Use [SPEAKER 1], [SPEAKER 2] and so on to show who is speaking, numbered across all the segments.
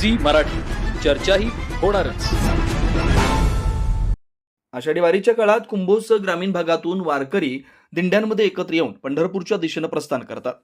[SPEAKER 1] Zee Marathi. चर्चाही होणारच.
[SPEAKER 2] आषाढी वारीच्या काळात कुंभोज ग्रामीण भागातून वारकरी दिंड्यांमध्ये एकत्र येऊन पंढरपूरच्या दिशेनं प्रस्थान करतात.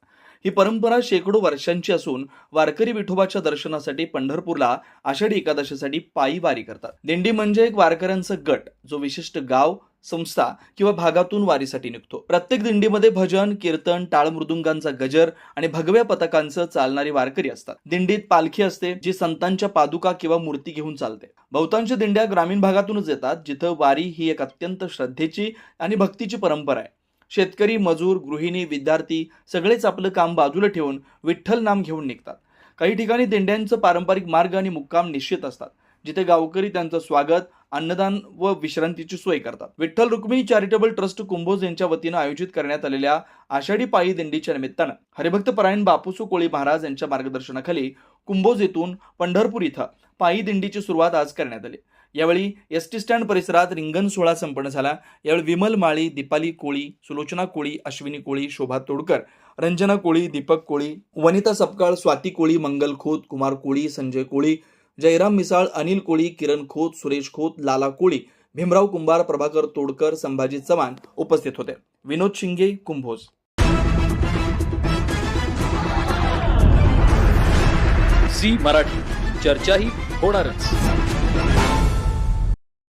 [SPEAKER 2] ही परंपरा शेकडो वर्षांची असून वारकरी विठोबाच्या दर्शनासाठी पंढरपूरला आषाढी एकादशीसाठी पायी वारी करतात. दिंडी म्हणजे एक वारकऱ्यांचा गट जो विशिष्ट गाव संस्था किंवा भागातून वारीसाठी निघतो. प्रत्येक दिंडीमध्ये भजन कीर्तन टाळ मृदुंगांचा गजर आणि भगव्या पथकांचं चालणारी वारकरी असतात. दिंडीत पालखी असते जी संतांच्या पादुका किंवा मूर्ती घेऊन चालते. बहुतांश दिंड्या ग्रामीण भागातूनच येतात जिथं वारी ही एक अत्यंत श्रद्धेची आणि भक्तीची परंपरा आहे. शेतकरी मजूर गृहिणी विद्यार्थी सगळेच आपलं काम बाजूला ठेवून विठ्ठल नाम घेऊन निघतात. काही ठिकाणी दिंड्यांचं पारंपरिक मार्ग आणि मुक्काम निश्चित असतात. जिथे गावकरी त्यांचं स्वागत अन्नदान व विश्रांतीची सोय करतात. विठ्ठल रुक्मिणी चॅरिटेबल ट्रस्ट कुंभोज यांच्या वतीनं आयोजित करण्यात आलेल्या आषाढी पायी दिंडीच्या निमित्तानं हरिभक्त परायण बापूसू कोळी महाराज यांच्या मार्गदर्शनाखाली कुंभोज येथून पंढरपूर इथं पायी दिंडीची सुरुवात आज करण्यात आली. यावेळी एस टी स्टँड परिसरात रिंगण सोहळा संपन्न झाला. यावेळी विमल माळी दीपाली कोळी सुलोचना कोळी अश्विनी कोळी शोभा तोडकर रंजना कोळी दीपक कोळी वनिता सपकाळ स्वाती कोळी मंगल खोत कुमार कोळी संजय कोळी जयराम मिसाळ अनिल कोळी किरण खोत सुरेश खोत लाला कोळी भीमराव कुंभार प्रभाकर तोडकर संभाजी चव्हाण उपस्थित होते. विनोद शिंगे कुंभोज.
[SPEAKER 1] झी मराठी. चर्चाही होणारच.